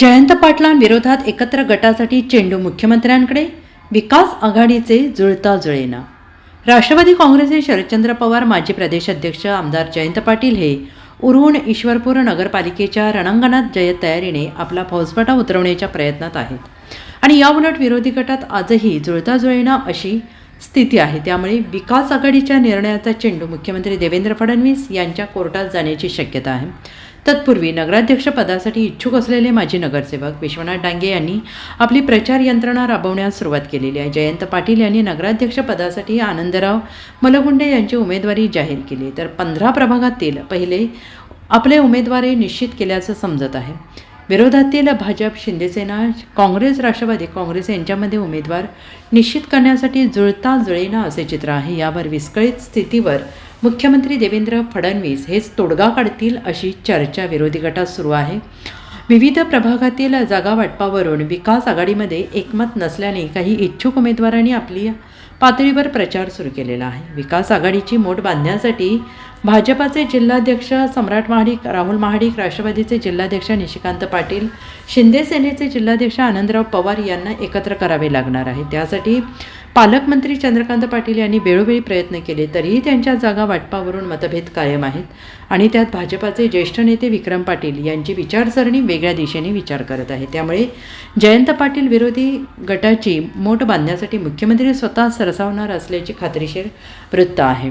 जयंत पाटलांविरोधात एकत्र गटासाठी चेंडू मुख्यमंत्र्यांकडे विकास आघाडीचे जुळता जुळेना. राष्ट्रवादी काँग्रेसचे शरदचंद्र पवार माजी प्रदेशाध्यक्ष आमदार जयंत पाटील हे उरुण ईश्वरपूर नगरपालिकेच्या रणांगणात जयत तयारीने आपला फौजफाटा उतरवण्याच्या प्रयत्नात आहेत. आणि याउलट विरोधी गटात आजही जुळता जुळेना अशी स्थिती आहे. त्यामुळे विकास आघाडीच्या निर्णयाचा चेंडू मुख्यमंत्री देवेंद्र फडणवीस यांच्या कोर्टात जाण्याची शक्यता आहे. तत्पूर्वी नगराध्यक्ष पदासाठी इच्छुक असलेले माजी नगरसेवक विश्वनाथ डांगे यांनी आपली प्रचार यंत्रणा राबवण्यास सुरुवात केलेली आहे. जयंत पाटील यांनी नगराध्यक्ष पदासाठी आनंदराव मलगुंडे यांची उमेदवारी जाहीर केली. तर पंधरा प्रभागातील पहिले आपले उमेदवारी निश्चित केल्याचं समजत आहे. विरोधातील भाजप शिंदेसेना काँग्रेस राष्ट्रवादी काँग्रेस यांच्यामध्ये उमेदवार निश्चित करण्यासाठी जुळता जुळेना असे चित्र आहे. यावर विस्कळीत स्थितीवर मुख्यमंत्री देवेंद्र फडणवीस हेच तोडगा काढतील अशी चर्चा विरोधी गटात सुरू आहे. विविध प्रभागातील जागा वाटपावरून विकास आघाडीमध्ये एकमत नसल्याने काही इच्छुक उमेदवारांनी आपली पातळीवर प्रचार सुरू केलेला आहे. विकास आघाडीची मोठ बांधण्यासाठी भाजपाचे जिल्हाध्यक्ष सम्राट महाडिक राहुल महाडिक राष्ट्रवादीचे जिल्हाध्यक्ष निशिकांत पाटील शिंदे सेनेचे जिल्हाध्यक्ष आनंदराव पवार यांना एकत्र करावे लागणार आहे. त्यासाठी पालकमंत्री चंद्रकांत पाटील यांनी वेळोवेळी प्रयत्न केले तरीही त्यांच्या जागा वाटपावरून मतभेद कायम आहेत आणि त्यात भाजपाचे ज्येष्ठ नेते विक्रम पाटील यांची विचारसरणी वेगळ्या दिशेने विचार करत आहे त्यामुळे जयंत पाटील विरोधी गटाची मोठ बांधण्यासाठी मुख्यमंत्री स्वतः सरसावणार असल्याची खात्रीशीर वृत्त आहे.